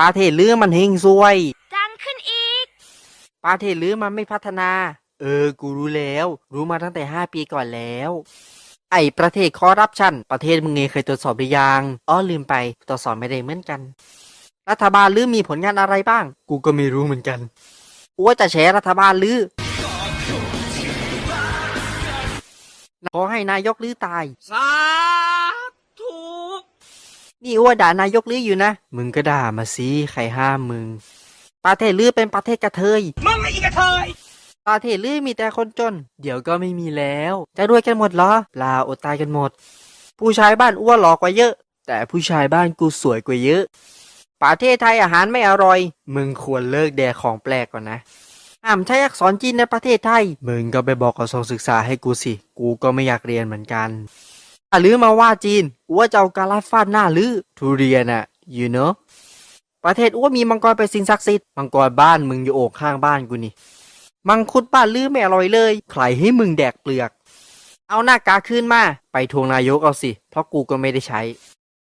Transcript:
ประเทศลือมันเฮงซวย ดังขึ้นอีก ประเทศลือมันไม่พัฒนา เออ กูรู้แล้ว รู้มาตั้งแต่ห้าปีก่อนแล้ว ไอ้ประเทศคอร์รัปชัน ประเทศมึงเองเคยตรวจสอบหรือยังอ๋อลืมไป ตรวจสอบไม่ได้เหมือนกัน รัฐบาลลือมีผลงานอะไรบ้าง กูก็ไม่รู้เหมือนกันกูว่าจะแฉรัฐบาลลือขอให้นายกลือตาย สาธุ นี่อ้วด่านายกลืออยู่นะ มึงก็ด่ามาสิใครห้ามมึง ประเทศลือเป็นประเทศกระเทย มึงไอ้อีกระเทย ประเทศลือมีแต่คนจน เดี๋ยวก็ไม่มีแล้ว จะรวยกันหมดเหรอเปล่าอดตายกันหมด ผู้ชายบ้านอ้วนหล่อกว่าเยอะ แต่ผู้ชายบ้านกูสวยกว่าเยอะ ประเทศไทยอาหารไม่อร่อย มึงควรเลิกแดกของแปลกก่อนนะห้ามใช้อักษรจีนในประเทศไทย มึงก็ไปบอกกระทรวงศึกษาให้กูสิ กูก็ไม่อยากเรียนเหมือนกัน หรือมาว่าจีนอัวจะเอาการัดฟาดหน้าลือทุเรียนอะ you know ประเทศอ้วมีมังกรเป็นสิ่งศักดิ์สิทธิ์มังกรบ้านมึงอยู่โอกข้างบ้านกูนี่ มังคุดบ้านลือไม่อร่อยเลย ใครให้มึงแดกเปลือก เอาหน้ากาขึ้นมา ไปทวงนายกเอาสิ เพราะกูก็ไม่ได้ใช้